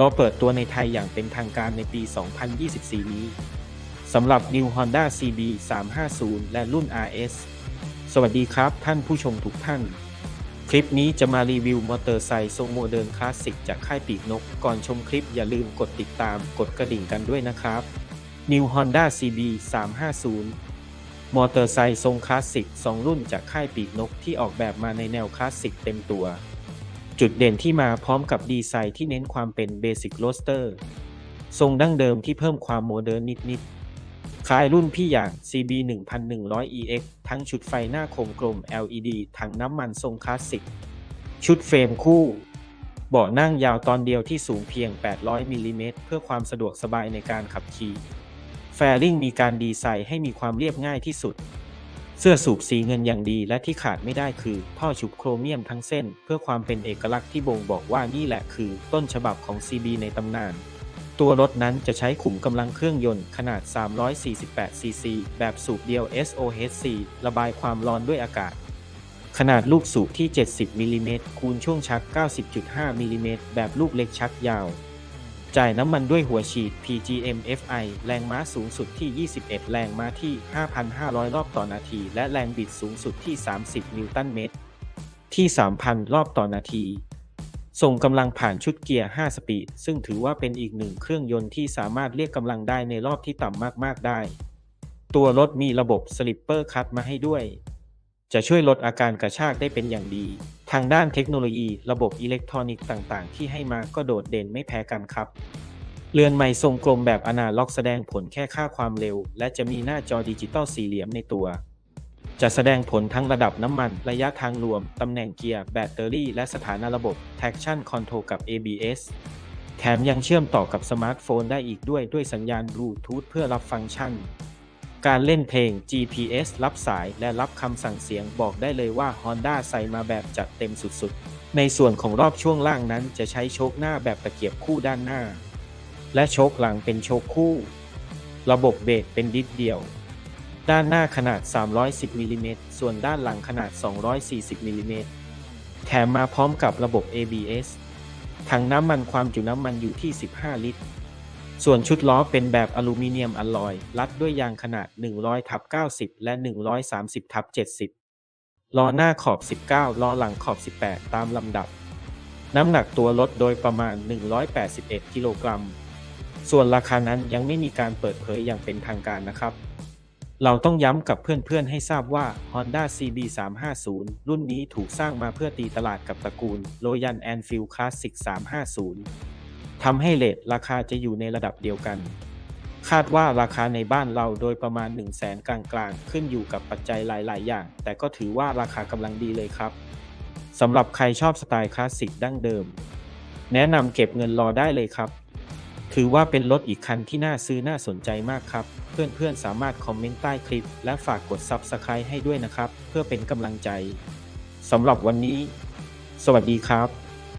รอเปิดตัวในไทยอย่างเป็นทางการในปี 2024 นี้สำหรับ New Honda CB 350 และรุ่น RS สวัสดีครับท่านผู้ชมทุกท่าน คลิปนี้จะมารีวิวมอเตอร์ไซค์ทรงโมเดิร์นคลาสสิกจากค่ายปีกนก ก่อนชมคลิปอย่าลืมกดติดตามกดกระดิ่งกันด้วยนะครับ New Honda CB 350 มอเตอร์ไซค์ทรงคลาสสิก 2 รุ่นจากค่ายปีกนกที่ออกแบบมาในแนวคลาสสิกเต็มตัว จุดเด่นที่มาพร้อมกับดีไซน์ที่เน้นความเป็นเบสิกโรสเตอร์ทรงดั้งเดิมที่เพิ่มความโมเดิร์นนิดๆ คล้ายรุ่นพี่อย่าง CB 1100 EX ทั้งชุดไฟหน้าโคมกลม LED ถังน้ำมันทรงคลาสสิก ชุดเฟรมคู่ เบาะนั่งยาวตอนเดียวที่สูงเพียง 800มิลลิเมตรเพื่อความสะดวกสบายในการขับขี่ แฟริงมีการดีไซน์ให้มีความเรียบง่ายที่สุด เสื้อสูบสีเงินอย่างดีและที่ขาดไม่ได้คือ ท่อฉุบโครเมียมทั้งเส้น เพื่อความเป็นเอกลักษณ์ที่บ่งบอกว่านี่แหละคือ ต้นฉบับของ CB ในตำนาน ตัวรถนั้นจะใช้ขุมกำลังเครื่องยนต์ขนาด 348 ซีซี แบบสูบเดียว SOHC ระบายความร้อนด้วยอากาศ ขนาดลูกสูบที่ 70มิลลิเมตรคูณช่วงชัก 90.5มิลลิเมตรแบบลูกเล็กชักยาว จ่ายน้ำมันด้วยหัวฉีด PGM FI แรงม้าสูงสุดที่ 21 แรงม้าที่ 5,500 รอบต่อนาที และแรงบิดสูงสุดที่ 30 นิวตันเมตร ที่ 3,000 รอบต่อนาที ส่งกำลังผ่านชุดเกียร์ 5 สปีด ซึ่งถือว่าเป็นอีกหนึ่งเครื่องยนต์ที่สามารถเรียกกำลังได้ในรอบที่ต่ำมาก ๆ ได้ ตัวรถมีระบบสลิปเปอร์คัตมาให้ด้วย จะช่วยลดอาการกระชากได้เป็นอย่างดี ทางด้านเทคโนโลยี ระบบอิเล็กทรอนิกส์ต่างๆ ที่ให้มาก็โดดเด่นไม่แพ้กันครับ เรือนไม้ทรงกลมแบบอนาล็อกแสดงผลแค่ค่าความเร็ว และจะมีหน้าจอดิจิตอลสี่เหลี่ยมในตัว จะแสดงผลทั้งระดับน้ำมัน ระยะทางรวม ตำแหน่งเกียร์ แบตเตอรี่ และสถานะระบบ traction control กับ ABS แถมยังเชื่อมต่อกับสมาร์ทโฟนได้อีกด้วยด้วยสัญญาณบลูทูธเพื่อรับฟังก์ชัน การเล่นเพลง GPS รับสายและรับคำสั่งเสียงบอกได้เลยว่า Honda ใส่มาแบบจัดเต็มสุดๆ ในส่วนของรอบช่วงล่างนั้นจะใช้โชคหน้าแบบตะเกียบคู่ด้านหน้า และโชคหลังเป็นโชคคู่ ระบบเบรกเป็นดิสเดียว ด้านหน้าขนาด 310มิลลิเมตรส่วนด้านหลังขนาด 240มิลลิเมตรแถมมาพร้อมกับระบบ ABS ถังน้ำมันความจุน้ำมันอยู่ที่ 15 ลิตร ส่วนชุดล้อเป็นแบบอลูมิเนียมอลลอย รัดด้วยยางขนาด 100ทับ90 และ 130ทับ70 ล้อหน้าขอบ 19 ล้อหลังขอบ 18 ตามลำดับ น้ำหนักตัวรถโดยประมาณ 181 กิโลกรัม ส่วนราคานั้นยังไม่มีการเปิดเผยอย่างเป็นทางการนะครับ เราต้องย้ำกับเพื่อนๆให้ทราบว่า Honda CB 350 รุ่นนี้ถูกสร้างมาเพื่อตีตลาดกับตระกูล Royal Enfield Classic 350 ทำให้เลทราคาจะอยู่ในระดับเดียวกัน คาดว่าราคาในบ้านเราโดยประมาณ 1 0 0 0 0แสนกลางๆ ขึ้นอยู่กับปัจจัยหลาย ๆ อย่าง แต่ก็ถือว่าราคากำลังดีเลยครับสำหรับใครชอบสไตล์คลาสสิกดั้งเดิม แนะนำเก็บเงินรอได้เลยครับ ถือว่าเป็นรถอีกคันที่น่าซื้อน่าสนใจมากครับ เพื่อนๆสามารถคอมเมนต์ใต้คลิป และฝากกด Subscribe ให้ด้วยนะครับ เพื่อเป็นกำลังใจสำหรับวันนี้ สวัสดีครับ